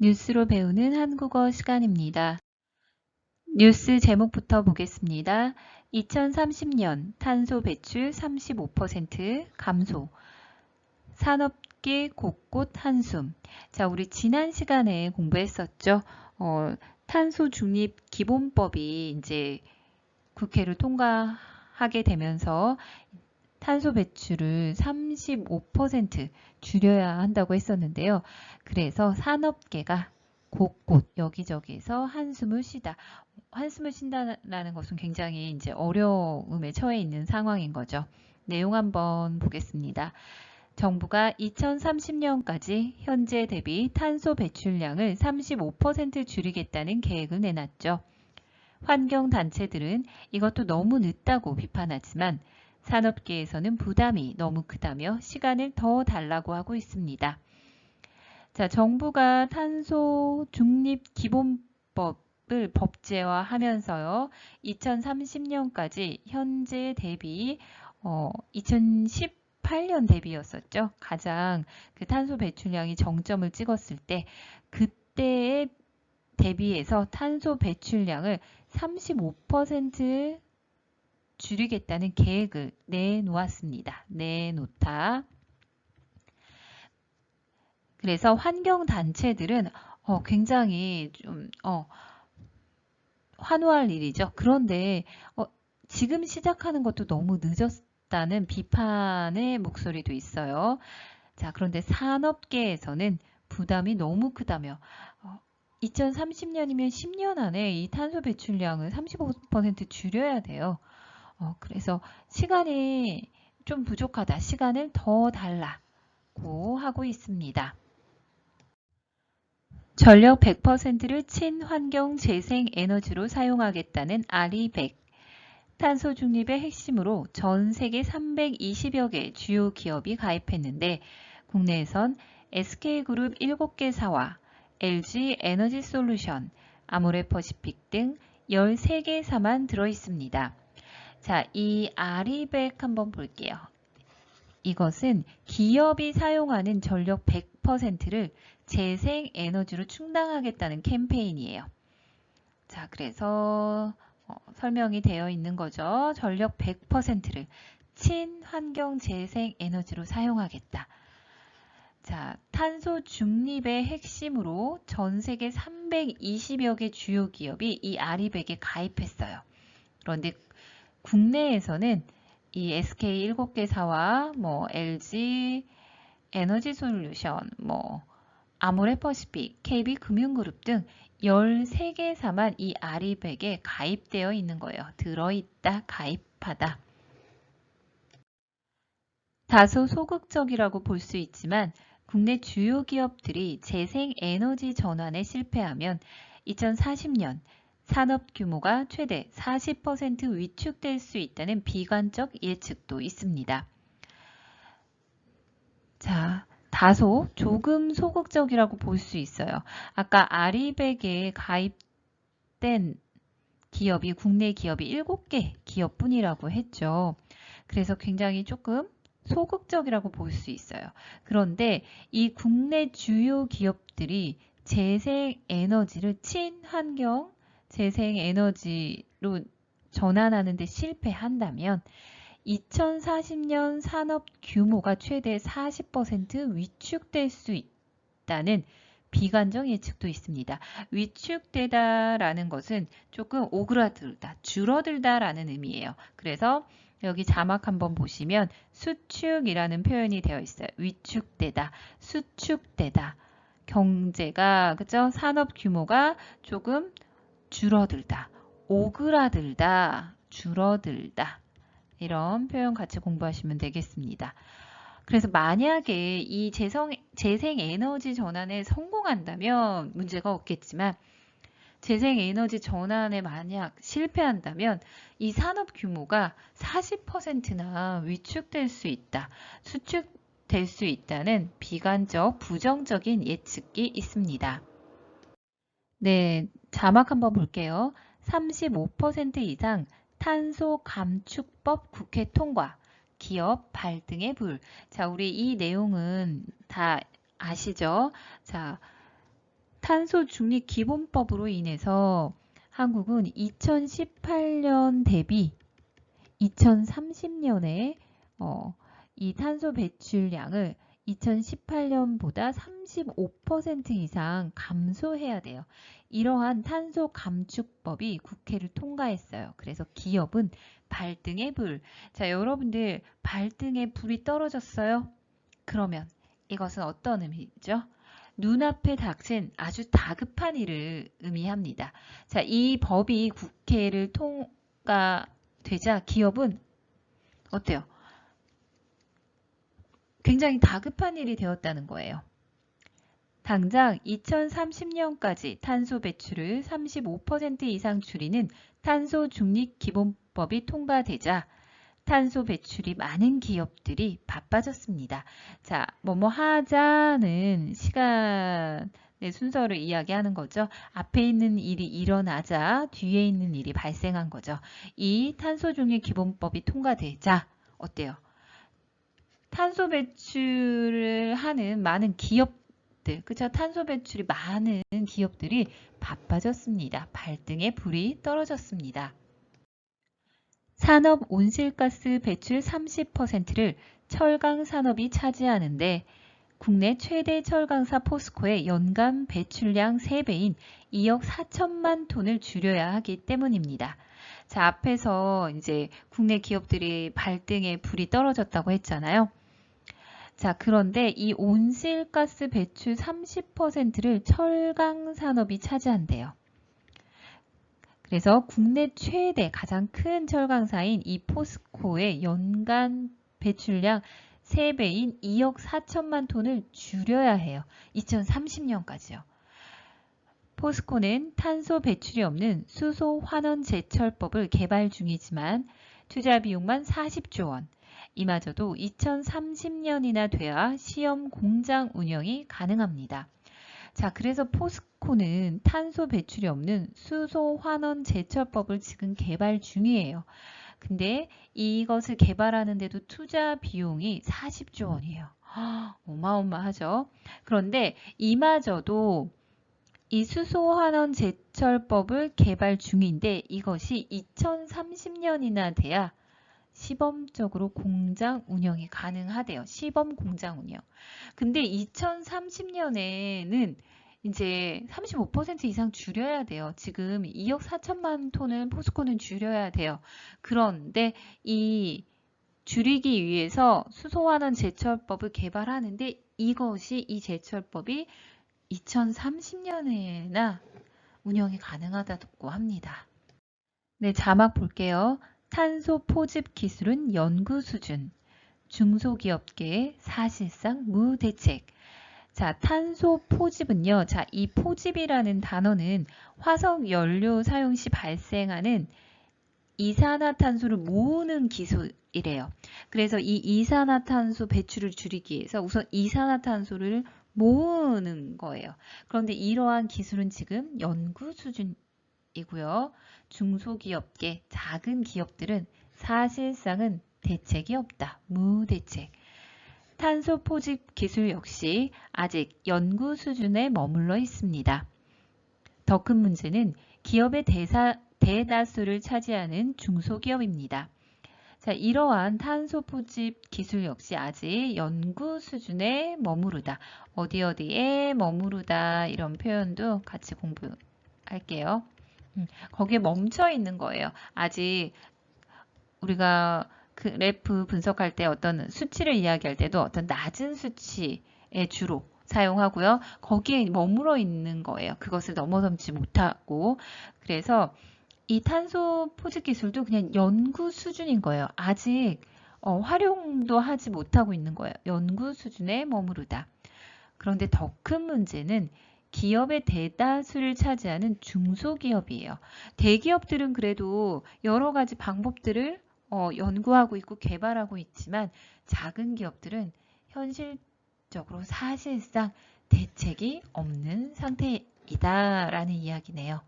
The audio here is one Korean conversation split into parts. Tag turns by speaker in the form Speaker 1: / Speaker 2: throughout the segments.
Speaker 1: 뉴스로 배우는 한국어 시간입니다. 뉴스 제목부터 보겠습니다. 2030년 탄소 배출 35% 감소. 산업계 곳곳 한숨. 자, 우리 지난 시간에 공부했었죠. 어, 탄소 중립 기본법이 이제 국회를 통과하게 되면서 탄소 배출을 35% 줄여야 한다고 했었는데요. 그래서 산업계가 곳곳 여기저기서 한숨을 쉬다. 한숨을 쉰다라는 것은 굉장히 이제 어려움에 처해 있는 상황인 거죠. 내용 한번 보겠습니다. 정부가 2030년까지 현재 대비 탄소 배출량을 35% 줄이겠다는 계획을 내놨죠. 환경단체들은 이것도 너무 늦다고 비판하지만 산업계에서는 부담이 너무 크다며 시간을 더 달라고 하고 있습니다. 자, 정부가 탄소 중립 기본법을 법제화하면서요. 2030년까지 현재 대비 어, 2018년 대비였었죠. 가장 그 탄소 배출량이 정점을 찍었을 때 그때에 대비해서 탄소 배출량을 35% 줄이겠다는 계획을 내놓았습니다. 내놓다. 그래서 환경단체들은 어, 굉장히 좀 어, 환호할 일이죠. 그런데 어, 지금 시작하는 것도 너무 늦었다는 비판의 목소리도 있어요. 자, 그런데 산업계에서는 부담이 너무 크다며 어, 2030년이면 10년 안에 이 탄소 배출량을 35% 줄여야 돼요. 어, 그래서 시간이 좀 부족하다. 시간을 더 달라고 하고 있습니다. 전력 100%를 친환경 재생 에너지로 사용하겠다는 아리백. 탄소 중립의 핵심으로 전 세계 320여 개 주요 기업이 가입했는데 국내에선 SK그룹 7개 사와 LG 에너지 솔루션, 아모레퍼시픽 등 13개 사만 들어 있습니다. 자, 이 아리백 한번 볼게요. 이것은 기업이 사용하는 전력 100%를 재생 에너지로 충당하겠다는 캠페인이에요. 자, 그래서 어, 설명이 되어 있는 거죠. 전력 100%를 친환경 재생 에너지로 사용하겠다. 자, 탄소 중립의 핵심으로 전 세계 320여 개 주요 기업이 이 아리백에 가입했어요. 그런데 국내에서는 이 SK 7개사와 뭐 LG 에너지 솔루션, 뭐 아모레퍼시픽, KB금융그룹 등 13개사만 이 아리백에 가입되어 있는 거예요. 들어있다, 가입하다. 다소 소극적이라고 볼 수 있지만 국내 주요 기업들이 재생 에너지 전환에 실패하면 2040년 산업 규모가 최대 40% 위축될 수 있다는 비관적 예측도 있습니다. 자, 다소 조금 소극적이라고 볼 수 있어요. 아까 아리백에 가입된 기업이 국내 기업이 7개 기업뿐이라고 했죠. 그래서 굉장히 조금 소극적이라고 볼 수 있어요. 그런데 이 국내 주요 기업들이 재생 에너지를 친환경 재생 에너지로 전환하는 데 실패한다면 2040년 산업 규모가 최대 40% 위축될 수 있다는 비관적 예측도 있습니다. 위축되다라는 것은 조금 오그라들다, 줄어들다라는 의미예요. 그래서 여기 자막 한번 보시면 수축이라는 표현이 되어 있어요. 위축되다, 수축되다. 경제가 그죠? 산업 규모가 조금 줄어들다, 오그라들다, 줄어들다. 이런 표현 같이 공부하시면 되겠습니다. 그래서 만약에 이 재성, 재생 에너지 전환에 성공한다면 문제가 없겠지만 재생 에너지 전환에 만약 실패한다면 이 산업 규모가 40%나 위축될 수 있다. 수축 될 수 있다는 비관적, 부정적인 예측이 있습니다. 네, 자막 한번 볼게요. 35% 이상 탄소 감축법 국회 통과, 기업 발등의 불. 자, 우리 이 내용은 다 아시죠? 자, 탄소 중립 기본법으로 인해서 한국은 2018년 대비 2030년에 어, 이 탄소 배출량을 2018년보다 35% 이상 감소해야 돼요. 이러한 탄소 감축법이 국회를 통과했어요. 그래서 기업은 발등에 불. 자, 여러분들 발등에 불이 떨어졌어요? 그러면 이것은 어떤 의미죠? 눈앞에 닥친 아주 다급한 일을 의미합니다. 자, 이 법이 국회를 통과되자 기업은 어때요? 굉장히 다급한 일이 되었다는 거예요. 당장 2030년까지 탄소 배출을 35% 이상 줄이는 탄소 중립 기본법이 통과되자 탄소 배출이 많은 기업들이 바빠졌습니다. 자, 뭐뭐 하자는 시간의 순서를 이야기하는 거죠. 앞에 있는 일이 일어나자 뒤에 있는 일이 발생한 거죠. 이 탄소 중립 기본법이 통과되자 어때요? 탄소 배출을 하는 많은 기업들, 그쵸? 탄소 배출이 많은 기업들이 바빠졌습니다. 발등에 불이 떨어졌습니다. 산업 온실가스 배출 30%를 철강 산업이 차지하는데 국내 최대 철강사 포스코의 연간 배출량 3배인 2억 4천만 톤을 줄여야 하기 때문입니다. 자, 앞에서 이제 국내 기업들이 발등에 불이 떨어졌다고 했잖아요. 자, 그런데 이 온실가스 배출 30%를 철강 산업이 차지한대요. 그래서 국내 최대 가장 큰 철강사인 이 포스코의 연간 배출량 3배인 2억 4천만 톤을 줄여야 해요. 2030년까지요. 포스코는 탄소 배출이 없는 수소 환원 제철법을 개발 중이지만 투자 비용만 40조 원. 이마저도 2030년이나 돼야 시험 공장 운영이 가능합니다. 자, 그래서 포스코는 탄소 배출이 없는 수소 환원 제철법을 지금 개발 중이에요. 근데 이것을 개발하는데도 투자 비용이 40조 원이에요. 어마어마하죠. 그런데 이마저도 이 수소 환원 제철법을 개발 중인데 이것이 2030년이나 돼야 시범적으로 공장 운영이 가능하대요. 시범 공장 운영. 근데 2030년에는 이제 35% 이상 줄여야 돼요. 지금 2억 4천만 톤은 포스코는 줄여야 돼요. 그런데 이 줄이기 위해서 수소환원 제철법을 개발하는데 이것이 이 제철법이 2030년에나 운영이 가능하다고 합니다. 네, 자막 볼게요. 탄소 포집 기술은 연구 수준, 중소기업계 사실상 무대책. 자, 탄소 포집은요. 자, 이 포집이라는 단어는 화석 연료 사용 시 발생하는 이산화탄소를 모으는 기술이래요. 그래서 이 이산화탄소 배출을 줄이기 위해서 우선 이산화탄소를 모으는 거예요. 그런데 이러한 기술은 지금 연구 수준 이고요. 중소기업계, 작은 기업들은 사실상은 대책이 없다. 무대책. 탄소 포집 기술 역시 아직 연구 수준에 머물러 있습니다. 더 큰 문제는 기업의 대사, 대다수를 차지하는 중소기업입니다. 자, 이러한 탄소 포집 기술 역시 아직 연구 수준에 머무르다. 어디 어디에 머무르다 이런 표현도 같이 공부할게요. 음, 거기에 멈춰 있는 거예요. 아직 우리가 그래프 분석할 때 어떤 수치를 이야기할 때도 어떤 낮은 수치에 주로 사용하고요. 거기에 머물러 있는 거예요. 그것을 넘어서지 못하고 그래서 이 탄소 포집 기술도 그냥 연구 수준인 거예요. 아직 어, 활용도 하지 못하고 있는 거예요. 연구 수준에 머무르다. 그런데 더 큰 문제는 기업의 대다수를 차지하는 중소기업이에요. 대기업들은 그래도 여러 가지 방법들을 어, 연구하고 있고 개발하고 있지만 작은 기업들은 현실적으로 사실상 대책이 없는 상태이다라는 이야기네요.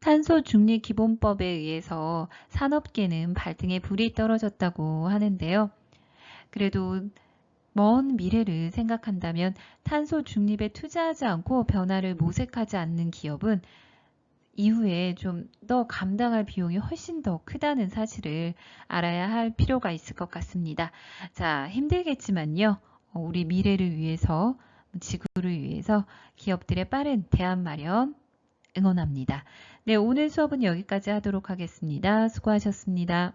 Speaker 1: 탄소 중립 기본법에 의해서 산업계는 발등에 불이 떨어졌다고 하는데요. 그래도 먼 미래를 생각한다면 탄소 중립에 투자하지 않고 변화를 모색하지 않는 기업은 이후에 좀 더 감당할 비용이 훨씬 더 크다는 사실을 알아야 할 필요가 있을 것 같습니다. 자, 힘들겠지만요. 어, 우리 미래를 위해서, 지구를 위해서 기업들의 빠른 대안 마련 응원합니다. 네, 오늘 수업은 여기까지 하도록 하겠습니다. 수고하셨습니다.